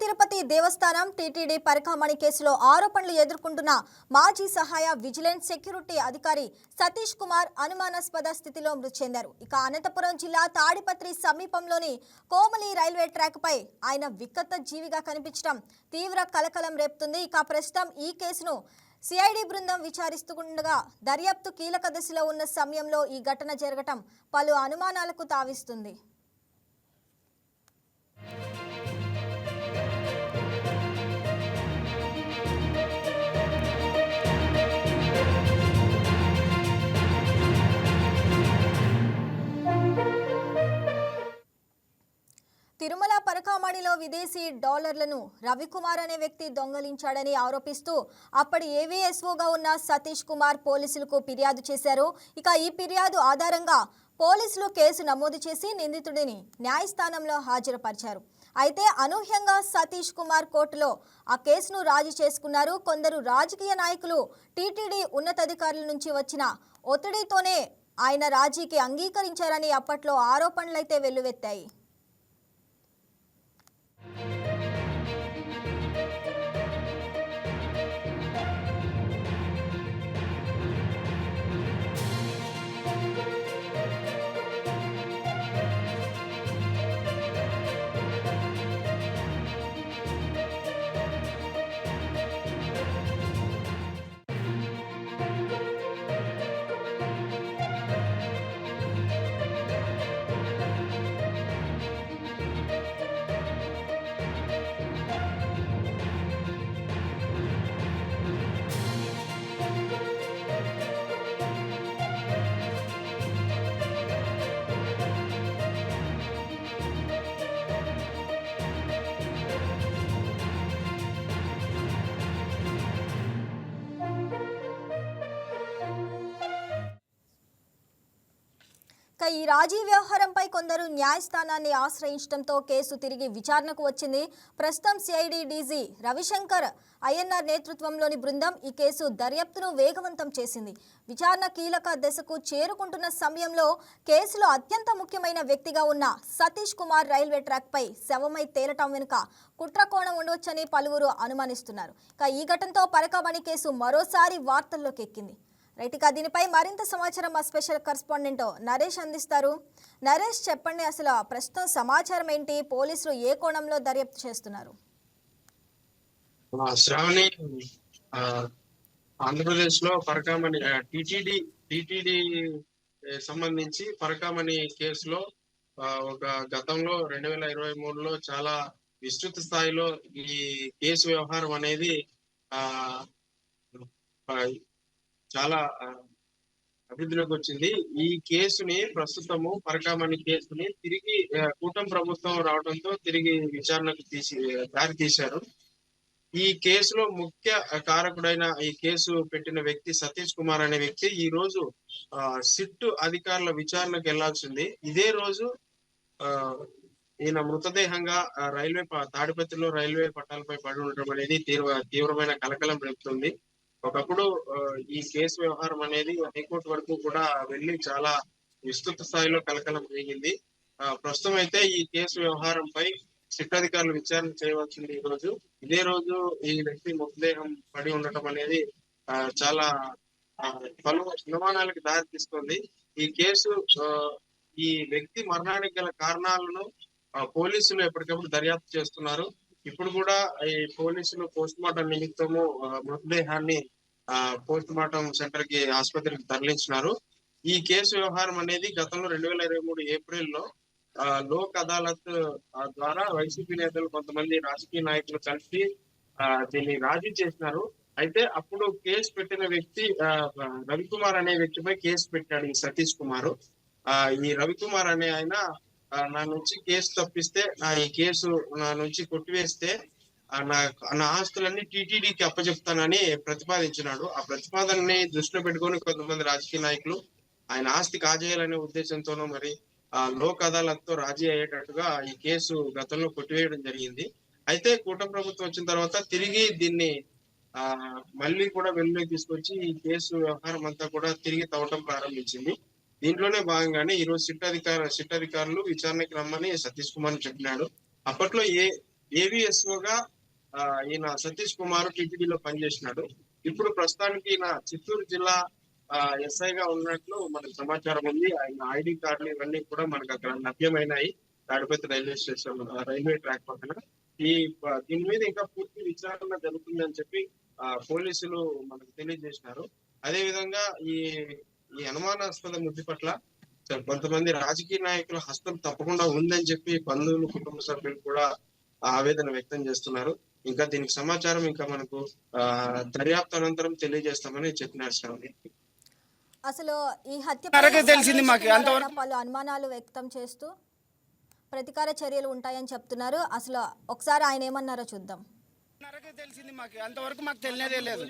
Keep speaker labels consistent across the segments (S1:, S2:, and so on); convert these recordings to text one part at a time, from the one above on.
S1: తిరుపతి దేవస్థానం TTD పరికామణి కేసులో ఆరోపణలు ఎదుర్కొంటున్న మాజీ సహాయ విజిలెన్స్ సెక్యూరిటీ అధికారి సతీష్ కుమార్ అనుమానాస్పద స్థితిలో మృతి చెందారు. ఇక అనంతపురం జిల్లా తాడిపత్రి సమీపంలోని కోమలి రైల్వే ట్రాక్పై ఆయన వికత జీవిగా కనిపించడం తీవ్ర కలకలం రేపుతుంది. ఇక ప్రస్తుతం ఈ కేసును సిఐడి బృందం విచారిస్తుండగా దర్యాప్తు కీలక దశలో ఉన్న సమయంలో ఈ ఘటన జరగటం పలు అనుమానాలకు తావిస్తుంది. తిరుమల పరకామణిలో విదేశీ డాలర్లను రవికుమార్ అనే వ్యక్తి దొంగలించాడని ఆరోపిస్తూ అప్పటి ఏవీఎస్ఓగా ఉన్న సతీష్ కుమార్ పోలీసులకు ఫిర్యాదు చేశారు. ఇక ఈ ఫిర్యాదు ఆధారంగా పోలీసులు కేసు నమోదు చేసి నిందితుడిని న్యాయస్థానంలో హాజరుపరిచారు. అయితే అనూహ్యంగా సతీష్ కుమార్ కోర్టులో ఆ కేసును రాజీ చేసుకున్నారు. కొందరు రాజకీయ నాయకులు టీటీడీ ఉన్నతాధికారుల నుంచి వచ్చిన ఒత్తిడితోనే ఆయన రాజీకి అంగీకరించారని అప్పట్లో ఆరోపణలైతే వెల్లువెత్తాయి. ఈ రాజీ వ్యవహారంపై కొందరు న్యాయస్థానాన్ని ఆశ్రయించడంతో కేసు తిరిగి విచారణకు వచ్చింది. ప్రస్తుతం సిఐడి డీజీ రవిశంకర్ ఐఎన్ఆర్ నేతృత్వంలోని బృందం ఈ కేసు దర్యాప్తును వేగవంతం చేసింది. విచారణ కీలక దశకు చేరుకుంటున్న సమయంలో కేసులో అత్యంత ముఖ్యమైన వ్యక్తిగా ఉన్న సతీష్ కుమార్ రైల్వే ట్రాక్పై శవమై తేలటం వెనుక కుట్రకోణం ఉండవచ్చని పలువురు అనుమానిస్తున్నారు. ఇక ఈ ఘటనతో పరకబణి కేసు మరోసారి వార్తల్లోకి ఎక్కింది. రైట్ ఇక దీనిపై మరింత సమాచారం మా స్పెషల్ కరస్పాండెంట్ నరేష్ అందిస్తారు. నరేష్ చెప్పండి అసలు ప్రస్తుతం సమాచారం ఏంటి? పోలీసులు ఏ కోణంలో దర్యాప్తు చేస్తున్నారు?
S2: శ్రావణి ఆంధ్రప్రదేశ్లో పరకామణి టిటిడి టిటిడి సంబంధించి పరకామణి కేసులో ఒక గతంలో రెండు వేల ఇరవై మూడులో చాలా విస్తృత స్థాయిలో ఈ కేసు వ్యవహారం అనేది ఆ, చాలా అభివృద్ధిలోకి వచ్చింది. ఈ కేసుని ప్రస్తుతము పరకామణి కేసుని తిరిగి కూటం కూటమి ప్రభుత్వం రావడంతో తిరిగి విచారణకు తీసి దారి తీశారు. ఈ కేసులో ముఖ్య కారకుడైన ఈ కేసు పెట్టిన వ్యక్తి సతీష్ కుమార్ అనే వ్యక్తి ఈ రోజు ఆ, సిట్ అధికారుల విచారణకు వెళ్ళాల్సింది. ఇదే రోజు ఆ ఈయన మృతదేహంగా రైల్వే ప- తాడిపత్రిలో రైల్వే పట్టాలపై పడి ఉండడం అనేది తీవ్ర తీవ్రమైన కలకలం రేపుతుంది. ఒకప్పుడు ఈ కేసు వ్యవహారం అనేది హైకోర్టు వరకు కూడా వెళ్ళి చాలా విస్తృత స్థాయిలో కలకలం రేగింది ఆ, ప్రస్తుతం అయితే ఈ కేసు వ్యవహారంపై సిట్ అధికారులు విచారణ చేయవలసింది ఈ రోజు. ఇదే రోజు ఈ వ్యక్తి మృతదేహం పడి ఉండటం అనేది ఆ, చాలా పలు అనుమానాలకు దారి తీస్తుంది ఈ కేసు ఈ వ్యక్తి మరణానికి గల కారణాలను పోలీసులు ఎప్పటికప్పుడు దర్యాప్తు చేస్తున్నారు. ఇప్పుడు కూడా ఈ పోలీసులు పోస్ట్ మార్టం నిమిత్తము మృతదేహాన్ని పోస్ట్ మార్టం సెంటర్కి ఆసుపత్రికి తరలించినారు. ఈ కేసు వ్యవహారం అనేది గతంలో రెండు వేల ఇరవై మూడు ఏప్రిల్లో ఆ, లోక్ అదాలత్ ద్వారా వైసీపీ నేతలు కొంతమంది రాజకీయ నాయకులు కలిసి ఆ, దీన్ని రాజీ చేసినారు. అయితే అప్పుడు కేసు పెట్టిన వ్యక్తి ఆ, రవికుమార్ అనే వ్యక్తిపై కేసు పెట్టాడు ఈ సతీష్ కుమార్. ఆ, ఈ రవికుమార్ అనే ఆయన నా నుంచి కేసు తప్పిస్తే నా ఈ కేసు నా నుంచి కొట్టివేస్తే నా నా ఆస్తులన్నీ టీటీడీకి అప్పచెప్తానని ప్రతిపాదించినాడు. ఆ ప్రతిపాదనని దృష్టిలో పెట్టుకొని కొంతమంది రాజకీయ నాయకులు ఆయన ఆస్తి కాజేయాలనే ఉద్దేశంతోనూ మరి ఆ లోక్ అదాలత్తో రాజీ అయ్యేటట్టుగా ఈ కేసు గతంలో కొట్టివేయడం జరిగింది. అయితే కూటమి ప్రభుత్వం వచ్చిన తర్వాత తిరిగి దీన్ని ఆ మళ్ళీ కూడా వెలుగులోకి తీసుకొచ్చి ఈ కేసు వ్యవహారం అంతా కూడా తిరిగి తవ్వటం ప్రారంభించింది. దీంట్లోనే భాగంగానే ఈ రోజు సిట్ అధికార సిట్ అధికారులు విచారణకి రమ్మని సతీష్ కుమార్ చెప్పినాడు. అప్పట్లో ఏ ఏవిఎస్ఓగా ఈయన సతీష్ కుమార్ టీటీడీలో పనిచేసినాడు. ఇప్పుడు ప్రస్తుతానికి ఈయన చిత్తూరు జిల్లా ఎస్ఐగా ఉన్నట్లు మనకు సమాచారం ఉంది. ఆయన ఐడి కార్డులు ఇవన్నీ కూడా మనకు అక్కడ లభ్యమైనాయి. Tadipatri railway station railway track పక్కన. ఈ దీని మీద ఇంకా పూర్తి విచారణ జరుగుతుందని చెప్పి పోలీసులు మనకు తెలియజేసినారు. అదే విధంగా ఈ ఈ అనుమానాస్పద మృతి పట్ల కొంతమంది రాజకీయ నాయకుల హస్తం తప్పకుండా ఉందని చెప్పి బంధువులు కుటుంబ సభ్యులు కూడా ఆవేదన వ్యక్తం చేస్తున్నారు. ఇంకా దీనికి సమాచారం ఇంకా మనకు దర్యాప్తు అనంతరం తెలియజేస్తామని చెప్పినారు శ్రావణి
S1: అసలు ఈ హత్య
S3: తెలిసింది మాకు,
S1: సంఘటన
S3: అంతవరకు-
S1: పలు అనుమానాలు వ్యక్తం చేస్తూ ప్రతీకార చర్యలు ఉంటాయని చెప్తున్నారు. అసలు ఒకసారి ఆయన ఏమన్నారో చూద్దాం.
S3: తెలిసింది మాకు. అంతవరకు మాకు తెలియదే లేదు.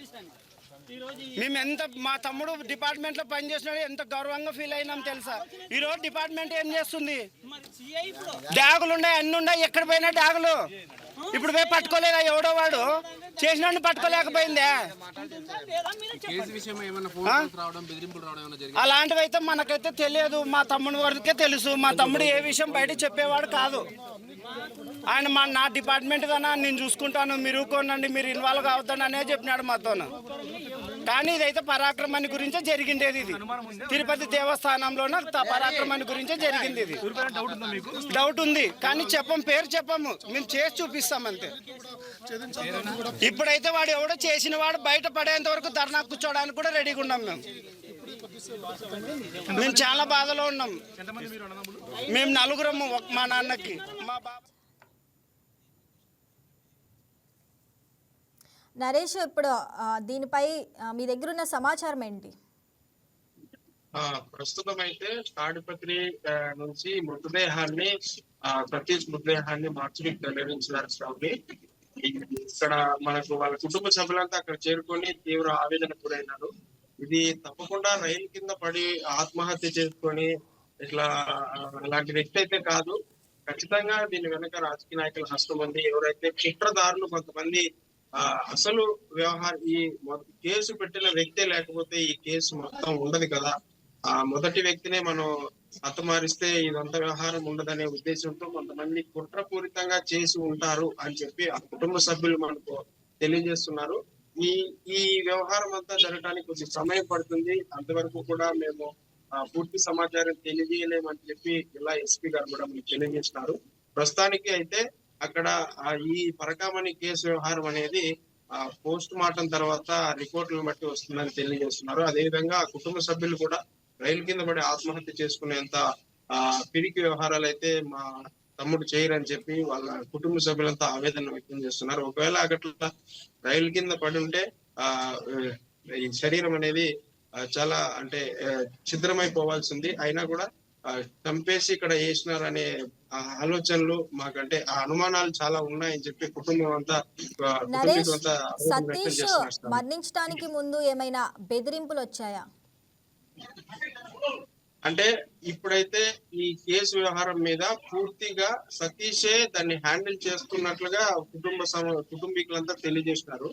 S3: మేము ఎంత మా తమ్ముడు డిపార్ట్మెంట్లో పనిచేసినాడు ఎంత గౌరవంగా ఫీల్ అయినాం తెలుసా? ఈ రోజు డిపార్ట్మెంట్ ఏం చేస్తుంది? డ్యాగులు ఉన్నాయి అన్ని ఉన్నాయి ఎక్కడ పోయినా డ్యాగులు. ఇప్పుడు పోయి పట్టుకోలేదా ఎవడో వాడు? చేసినోడిని పట్టుకోలేకపోయిందే.
S4: కేసు విషయం ఏమైనా ఫోన్
S3: ఆ?
S4: కాల్స్ రావడం బెదిరింపులు రావడం ఏమైనా జరిగింది?
S3: అలాంటివి అయితే మనకైతే తెలియదు. మా తమ్ముడి వరకే తెలుసు. మా తమ్ముడు ఏ విషయం బయట చెప్పేవాడు కాదు. ఆయన మా నా డిపార్ట్మెంట్ కన్నా నేను చూసుకుంటాను. మీరు ఊరుకోనండి. మీరు ఇన్వాల్వ్ కావద్దని అనే చెప్పినాడు మాతోను. కానీ ఇదైతే పరాక్రమాన్ని గురించే జరిగిండేది ఇది. తిరుపతి దేవస్థానంలోన త- పరాక్రమాన్ని గురించే జరిగింది ఇది. డౌట్ ఉంది కానీ చెప్పం పేరు చెప్పము. మేము చేసి చూపిస్తాం అంతే. ఇప్పుడైతే వాడు ఎవడో చేసిన వాడు బయట పడేంత వరకు ధర్నా కూర్చోడానికి కూడా రెడీగా ఉన్నాం మేము. మేము చాలా బాధలో ఉన్నాం. మేము నలుగురము మా నాన్నకి మా బాబా
S1: నరేష్ ఇప్పుడు దీనిపై మీ దగ్గర ఉన్న సమాచారం ఏంటి?
S2: ఆ ప్రస్తుతం అయితే తాడిపత్రి నుంచి మృతదేహాన్ని సతీష్ మృతదేహాన్ని మార్చికి తరలించినారు శ్రావణి ఇక్కడ మనకు వాళ్ళ కుటుంబ సభ్యులంతా అక్కడ చేరుకొని తీవ్ర ఆవేదన గురైనారు. ఇది తప్పకుండా రైలు కింద పడి ఆత్మహత్య చేసుకొని ఇట్లా అలాంటి వ్యక్తి అయితే కాదు. ఖచ్చితంగా దీని వెనక రాజకీయ నాయకుల హస్తం ఉంది. ఎవరైతే కుట్రదారులు కొంతమంది అసలు వ్యవహార ఈ కేసు పెట్టిన వ్యక్తే లేకపోతే ఈ కేసు మొత్తం ఉండదు కదా. ఆ మొదటి వ్యక్తినే మనం హతమారిస్తే ఇదంతా వ్యవహారం ఉండదనే ఉద్దేశంతో కొంతమంది కుట్రపూరితంగా చేసి ఉంటారు అని చెప్పి ఆ కుటుంబ సభ్యులు మనకు తెలియజేస్తున్నారు. ఈ ఈ వ్యవహారం అంతా జరగడానికి కొంచెం సమయం పడుతుంది. అంతవరకు కూడా మేము ఆ, పూర్తి సమాచారం తెలియజేయలేమని చెప్పి ఇలా ఎస్పీ గారు కూడా మనకు తెలియజేస్తున్నారు. ప్రస్తుతానికి అయితే అక్కడ ఈ పరకామణి కేసు వ్యవహారం అనేది పోస్ట్ మార్టం తర్వాత రిపోర్టులను బట్టి వస్తుందని తెలియజేస్తున్నారు. అదేవిధంగా కుటుంబ సభ్యులు కూడా రైలు కింద పడి ఆత్మహత్య చేసుకునేంత ఆ పిరికి వ్యవహారాలు అయితే మా తమ్ముడు చేయరని చెప్పి వాళ్ళ కుటుంబ సభ్యులంతా ఆవేదన వ్యక్తం చేస్తున్నారు. ఒకవేళ అట్లా రైలు కింద పడి ఉంటే ఆ ఈ శరీరం అనేది చాలా అంటే ఛిద్రమైపోవాల్సింది. అయినా కూడా చంపేసి ఇక్కడ వేసినారు అనే ఆ ఆలోచనలు మాకంటే ఆ అనుమానాలు చాలా ఉన్నాయని చెప్పి కుటుంబం అంతా
S1: సతీష్ మరణించడానికి ముందు ఏమైనా బెదిరింపులు వచ్చాయా?
S2: అంటే ఇప్పుడైతే ఈ కేసు వ్యవహారం మీద పూర్తిగా సతీషే దాన్ని హ్యాండిల్ చేస్తున్నట్లుగా కుటుంబ సమ కుటుంబీకులంతా తెలియజేసినారు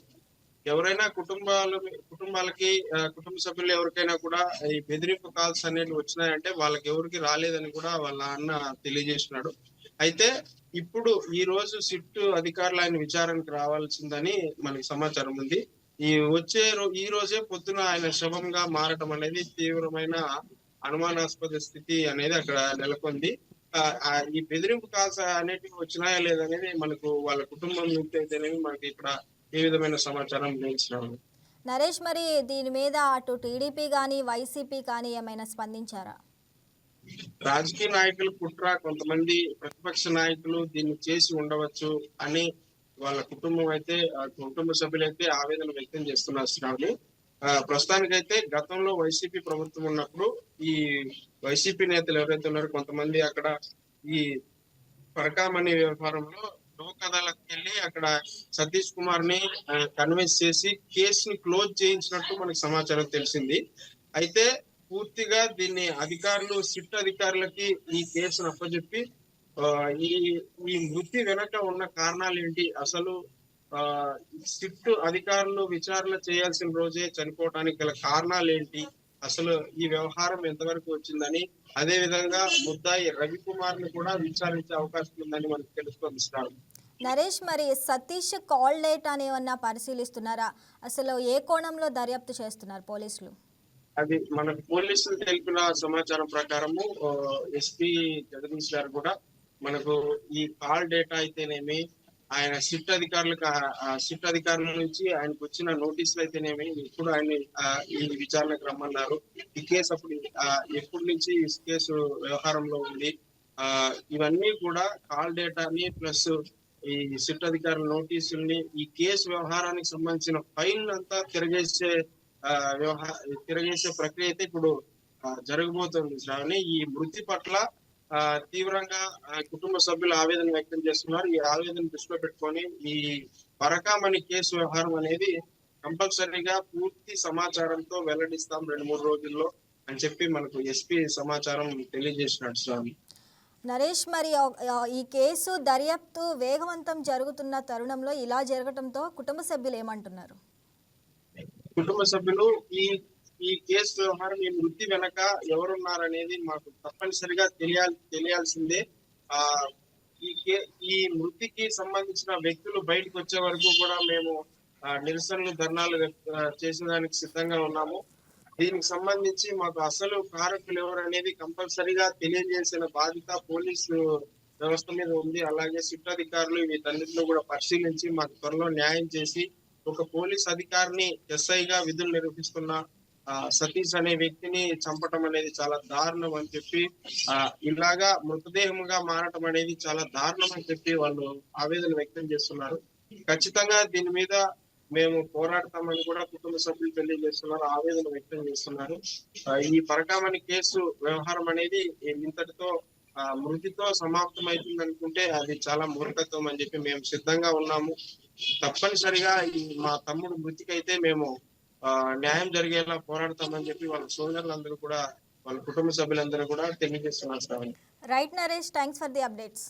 S2: ఎవరైనా కుటుంబాలు కుటుంబాలకి కుటుంబ సభ్యులు ఎవరికైనా కూడా ఈ బెదిరింపు కాల్స్ అనేవి వచ్చినాయంటే వాళ్ళకి ఎవరికి రాలేదని కూడా వాళ్ళ అన్న తెలియజేసినాడు. అయితే ఇప్పుడు ఈ రోజు సిట్ అధికారులు ఆయన విచారణకు రావాల్సిందని మనకి సమాచారం ఉంది. ఈ వచ్చే ఈ రోజే పొద్దున ఆయన శవంగా మారటం అనేది తీవ్రమైన అనుమానాస్పద స్థితి అనేది అక్కడ నెలకొంది. ఈ బెదిరింపు కాల్స్ అనేటివి వచ్చినాయా లేదనేది మనకు వాళ్ళ కుటుంబం నుంచి మనకి ఇక్కడ ఏ విధమైన సమాచారం తెలిసినాము
S1: నరేష్ మరి దీని మీద అటు టీడీపీ కానీ వైసీపీ కానీ ఏమైనా స్పందించారా?
S2: రాజకీయ నాయకులు కుట్ర కొంతమంది ప్రతిపక్ష నాయకులు దీన్ని చేసి ఉండవచ్చు అని వాళ్ళ కుటుంబం అయితే కుటుంబ సభ్యులైతే ఆవేదన వ్యక్తం చేస్తున్నారు శ్రావణి. ప్రస్తుతానికైతే గతంలో వైసీపీ ప్రభుత్వం ఉన్నప్పుడు ఈ వైసీపీ నేతలు ఎవరైతే ఉన్నారో కొంతమంది అక్కడ ఈ పరకామణి వ్యవహారంలో లోక్ అదాలత్కి వెళ్ళి అక్కడ సతీష్ కుమార్ని కన్విన్స్ చేసి కేసుని క్లోజ్ చేయించినట్టు మనకి సమాచారం తెలిసింది. అయితే పూర్తిగా దీన్ని అధికారులు సిట్ అధికారులకి ఈ కేసును అప్పచెప్పి ఈ ఈ మృతి వెనక ఉన్న కారణాలు ఏంటి అసలు ఆ సిట్ అధికారులు విచారణ చేయాల్సిన రోజే చనిపోవడానికి గల కారణాలు ఏంటి అసలు ఈ వ్యవహారం ఎంతవరకు వచ్చిందని అదే విధంగా ముద్దాయి రవికుమార్ని కూడా విచారించే అవకాశం ఉందని మనకు తెలుసుకొనిస్తారు
S1: నరేష్ మరి సతీష్ కాల్ డేట్ అని ఏమన్నా పరిశీలిస్తున్నారా? అసలు ఏ కోణంలో దర్యాప్తు చేస్తున్నారు పోలీసులు?
S2: అది మనకు పోలీసులు తెలిపిన సమాచారం ప్రకారము ఎస్పీ జగదీష్ గారు కూడా మనకు ఈ కాల్ డేటా అయితేనేమి ఆయన షిఫ్ట్ అధికారులకు షిఫ్ట్ అధికారుల నుంచి ఆయనకు వచ్చిన నోటీసులు అయితేనేమి ఇప్పుడు ఆయన ఈ విచారణకు రమ్మన్నారు. ఈ కేసు అప్పుడు ఆ, ఎప్పటి నుంచి ఈ కేసు వ్యవహారంలో ఉంది? ఆ ఇవన్నీ కూడా కాల్ డేటాని ప్లస్ ఈ షిఫ్ట్ అధికారుల నోటీసుల్ని ఈ కేసు వ్యవహారానికి సంబంధించిన ఫైల్ అంతా తిరగేసే వ్యవహార తిరగేసే ప్రక్రియ అయితే ఇప్పుడు జరగబోతుంది. శ్రావణి ఈ మృతి పట్ల తీవ్రంగా కుటుంబ సభ్యులు ఆవేదన వ్యక్తం చేస్తున్నారు. ఈ ఆవేదన దృష్టిలో పెట్టుకొని ఈ పరకామణి కేసు వ్యవహారం అనేది కంపల్సరీగా పూర్తి సమాచారంతో వెల్లడిస్తాం రెండు మూడు రోజుల్లో అని చెప్పి మనకు ఎస్పీ సమాచారం తెలియజేసినట్టు స్వామి.
S1: నరేష్ మరి ఈ కేసు దర్యాప్తు వేగవంతం జరుగుతున్న తరుణంలో ఇలా జరగటంతో కుటుంబ సభ్యులు ఏమంటున్నారు?
S2: కుటుంబ సభ్యులు ఈ ఈ కేసు వ్యవహారం ఈ మృతి వెనక ఎవరున్నారనేది మాకు తప్పనిసరిగా తెలియాలి తెలియాల్సిందే. ఆ ఈ కే ఈ మృతికి సంబంధించిన వ్యక్తులు బయటకు వచ్చే వరకు కూడా మేము ఆ, నిరసనలు ధర్నాలు చేసేదానికి సిద్ధంగా ఉన్నాము. దీనికి సంబంధించి మాకు అసలు కారకులు ఎవరు అనేది కంపల్సరిగా తెలియజేసిన బాధ్యత పోలీసు వ్యవస్థ మీద ఉంది. అలాగే సిట్ అధికారులు వీటన్నిటిలో కూడా పరిశీలించి మాకు త్వరలో న్యాయం చేసి ఒక పోలీస్ అధికారిని ఎస్ఐగా విధులు నిర్వహిస్తున్న సతీష్ అనే వ్యక్తిని చంపటం అనేది చాలా దారుణం అని చెప్పి ఆ ఇలాగా మృతదేహముగా మారటం అనేది చాలా దారుణం అని చెప్పి వాళ్ళు ఆవేదన వ్యక్తం చేస్తున్నారు. ఖచ్చితంగా దీని మీద మేము పోరాడతామని కూడా కుటుంబ సభ్యులు తెలియజేస్తున్నారు ఆవేదన వ్యక్తం చేస్తున్నారు. ఈ పరకామణి కేసు వ్యవహారం అనేది ఇంతటితో ఆ, మృతితో సమాప్తం అవుతుంది అనుకుంటే అది చాలా మూర్ఖత్వం అని చెప్పి మేము సిద్ధంగా ఉన్నాము. తప్పనిసరిగా ఈ మా తమ్ముడు మృతికైతే మేము న్యాయం జరిగేలా పోరాడతామని చెప్పి వాళ్ళ సోదరులందరూ కూడా వాళ్ళ కుటుంబ సభ్యులందరూ కూడా తెలియజేస్తున్నారు Sravani.
S1: Right Naresh thanks for the updates